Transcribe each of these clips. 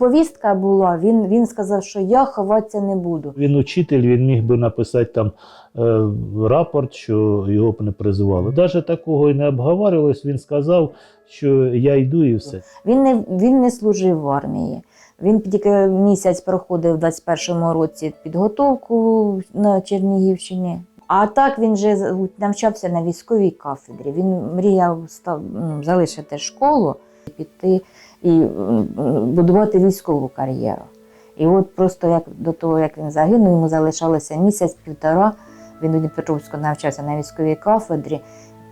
Повістка була, він, він сказав, що я ховатися не буду. Він учитель, він міг би написати там е, рапорт, що його б не призивали. Навіть такого і не обговорювалось. Він сказав, що я йду і все. Він не, він не служив в армії. Він тільки місяць проходив у 21-му році підготовку на Чернігівщині. А так він вже навчався на військовій кафедрі. Він мріяв став, м, залишити школу, і піти і будувати військову кар'єру. І от просто як до того, як він загинув, йому залишалося місяць-півтора. Він у Дніпропетровську навчався на військовій кафедрі,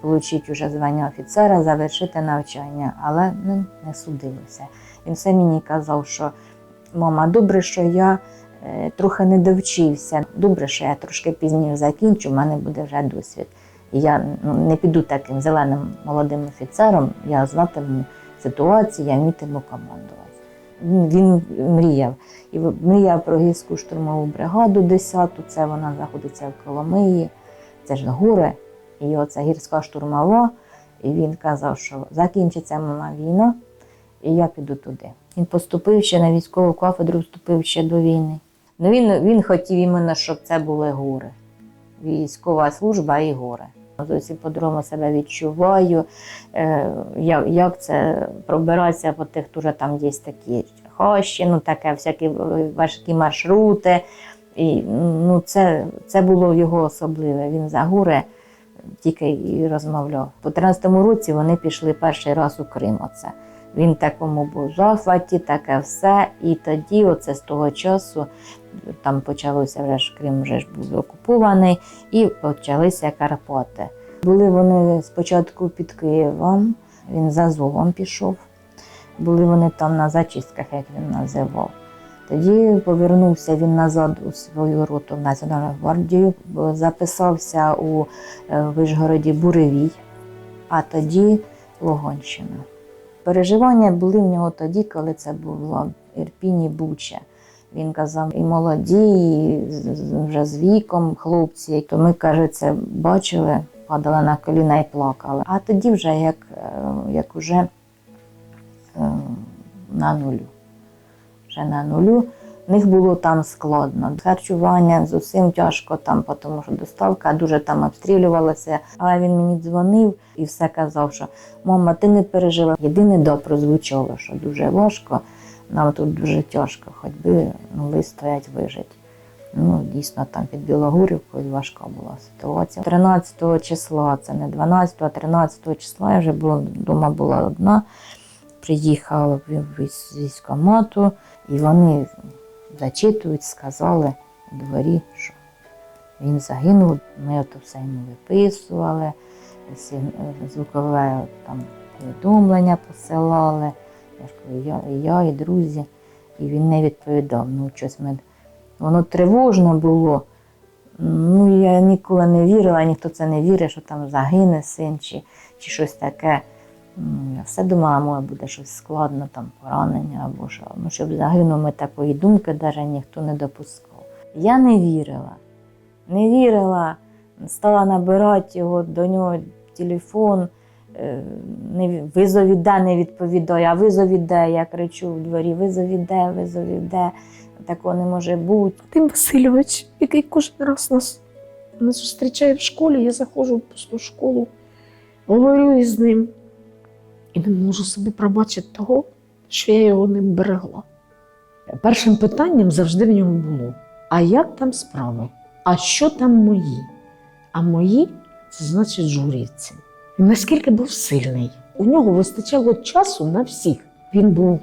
отримати вже звання офіцера, завершити навчання, але ну, не судилося. Він все мені казав, що мама, добре, що я е, трохи не довчився. Добре, що я трошки пізніше закінчу, в мене буде вже досвід. І я ну, не піду таким зеленим молодим офіцером, я знатиму ситуацію, я вмітиму командувати. Він, мріяв. І мріяв про гірську штурмову бригаду 10-ту, це вона знаходиться в Коломиї, це ж гори, і оце гірська штурмова. І він казав, що закінчиться мама війна, і я піду туди. Він поступив ще на військову кафедру, вступив ще до війни. Ну він, він хотів іменно, щоб це були гори. Військова служба і гори. Зовсім по-другому себе відчуваю. Е, як, це пробиратися по тих, дуже там є такі хащі, ну таке, всякі важкі маршрути. І, ну, це, це було його особливе. Він за гуре тільки і розмовляв. У 13-му році вони пішли перший раз у Крим. Оце. Він такому був захваті, таке все. І тоді, оце з того часу, там почалося вже ж Крим вже ж був окупований, і почалися Карпати. Були вони спочатку під Києвом, він за Азовом пішов. Були вони там на зачистках, як він називав. Тоді повернувся він назад у свою роту в Національну гвардію, записався у е, Вишгороді Буревій, а тоді Луганщина. Переживання були в нього тоді, коли це було Ірпіні Буча. Він казав, і молоді, і вже з віком хлопці. То ми, каже, це бачили, падали на коліна і плакали. А тоді вже як, е, як уже е, на нулю. Вже на нулю. В них було там складно. Харчування з усім тяжко там, тому що доставка дуже там обстрілювалася. Але він мені дзвонив і все казав, що мама, ти не пережила. Єдине да прозвучало, що дуже важко. Нам тут дуже тяжко, хоч би ну, вистоять, вижити. Ну, дійсно, там під Білогурівкою важка була ситуація. 13 числа, це не 12, а 13 числа я вже була вдома була одна. Приїхала з військкомату, і вони зачитують, сказали у дворі, що він загинув. Ми ото все йому виписували, сигн- звукове там повідомлення посилали. Я ж кажу, я, і я, і друзі. І він не відповідав. Ну, щось ми... Воно тривожно було. Ну, я ніколи не вірила, ніхто це не вірить, що там загине син чи, чи щось таке. М, Я все думала, може буде щось складно, там поранення або що. Ну, щоб загинув, ми такої думки навіть ніхто не допускав. Я не вірила. Не вірила, стала набирати його до нього телефон. е, Не, визові де не відповідає, а визові де. Я кричу в дворі, визові де, визові де. Такого не може бути. Вадим Васильович, який кожен раз нас, нас зустрічає в школі, я заходжу в пусту школу, говорю із ним і не можу собі пробачити того, що я його не берегла. Першим питанням завжди в ньому було: а як там справи? А що там мої? А мої це значить журівці. Він наскільки був сильний. У нього вистачало часу на всіх. Він був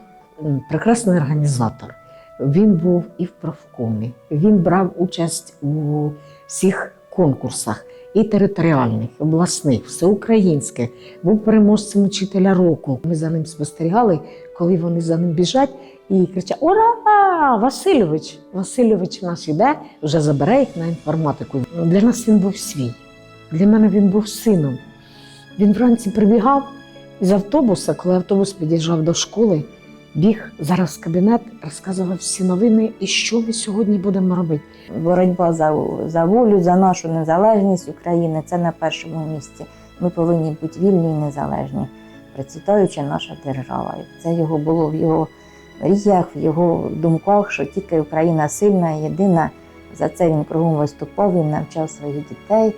прекрасний організатор. Він був і в правкомі. Він брав участь у всіх конкурсах і територіальних, обласних, всеукраїнських. Був переможцем учителя року. Ми за ним спостерігали, коли вони за ним біжать і кричать: Ура! Васильович! Васильович наш іде, вже забере їх на інформатику. Для нас він був свій. Для мене він був сином. Він вранці прибігав із автобуса, коли автобус під'їжджав до школи біг зараз в кабінет, розказував всі новини і що ми сьогодні будемо робити. Боротьба за, за волю, за нашу незалежність України це на першому місці. Ми повинні бути вільні і незалежні, процвітаюча наша держава. Це його було в його мріях, в його думках, що тільки Україна сильна, єдина. За це він кругом виступав, він навчав своїх дітей.